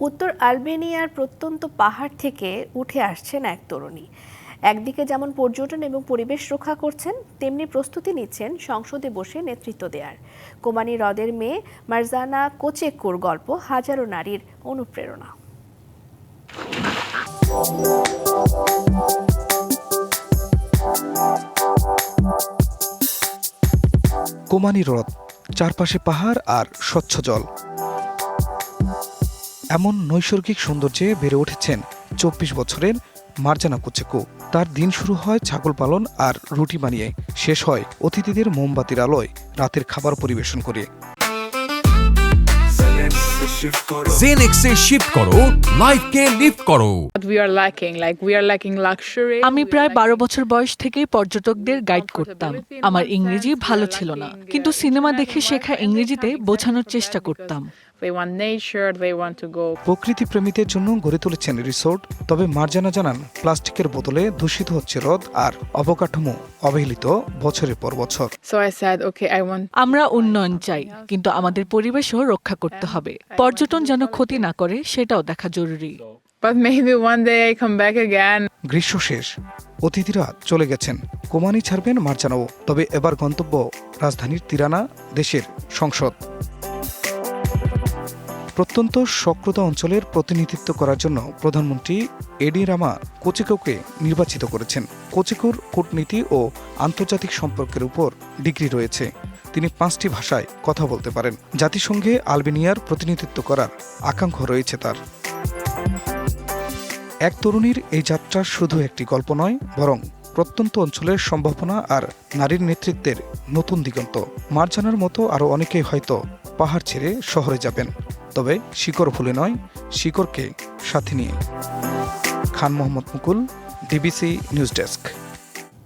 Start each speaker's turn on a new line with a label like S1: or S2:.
S1: উত্তর আলবেনিয়ার প্রত্যন্ত পাহাড় থেকে উঠে আসছেন এক তরুণী। একদিকে যেমন পর্যটন এবং পরিবেশ রক্ষা করছেন, তেমনি প্রস্তুতি নিচ্ছেন সংসদে বসে নেতৃত্ব দেওয়ার কোমানি হ্রদের মেয়ে মারজানা কোচেকুর গল্প, হাজারো নারীর অনুপ্রেরণা।
S2: কোমানি হ্রদ, চারপাশে পাহাড় আর স্বচ্ছ জল। এমন নৈসর্গিক সৌন্দর্যে বেড়ে উঠেছেন চব্বিশ বছরের মার্জানা কুচেকু। তার দিন শুরু হয় ছাগল পালন আর রুটি বানিয়ে শেষ হয় অতিথিদের মোমবাতির আলোয় রাতের খাবার পরিবেশন করে।
S3: জেনেক্সে শিফট লাইফকে লিফট.
S4: আমি প্রায় বারো বছর বয়স থেকেই পর্যটকদের গাইড করতাম। আমার ইংরেজি ভালো ছিল না কিন্তু সিনেমা দেখে শেখা ইংরেজিতে বোঝানোর চেষ্টা করতাম।
S5: They want nature, they want to go.
S2: প্রকৃতি প্রেমীদের জন্য গড়ে তুলেছেন রিসোর্ট তবে মার্জানা জানান প্লাস্টিকের বোতলে দূষিত হচ্ছে হ্রদ আর অবকাঠামো অবহেলিত বছরের পর বছর
S5: So I said, okay, I want
S4: আমরা উন্নয়ন চাই কিন্তু আমাদের পরিবেশও রক্ষা করতে হবে পর্যটন যেন ক্ষতি না করে সেটাও দেখা জরুরি
S5: but maybe one day I come back again.
S2: গ্রীষ্ম শেষ অতিথিরা চলে গেছেন কোমানি ছাড়বেন মার্জানাও তবে এবার গন্তব্য রাজধানীর তিরানা দেশের সংসদ প্রত্যন্ত সক্রতা অঞ্চলের প্রতিনিধিত্ব করার জন্য প্রধানমন্ত্রী এডি রামা কোচিকোকে নির্বাচিত করেছেন। কোচেকোর কূটনীতি ও আন্তর্জাতিক সম্পর্কের উপর ডিগ্রি রয়েছে। তিনি পাঁচটি ভাষায় কথা বলতে পারেন। জাতিসংঘে আলবেনিয়ার প্রতিনিধিত্ব করার আকাঙ্ক্ষা রয়েছে তার। এক তরুণীর এই যাত্রা শুধু একটি গল্প নয়, বরং প্রত্যন্ত অঞ্চলের সম্ভাবনা আর নারীর নেতৃত্বের নতুন দিগন্ত। মার্জানার মতো আরও অনেকেই হয়তো পাহাড় ছেড়ে শহরে যাবেন। তবে শিকড় ভুলে নয়, শিকড়কে সাথে নিয়ে। Khan Mohammad Mukul, DBC news desk.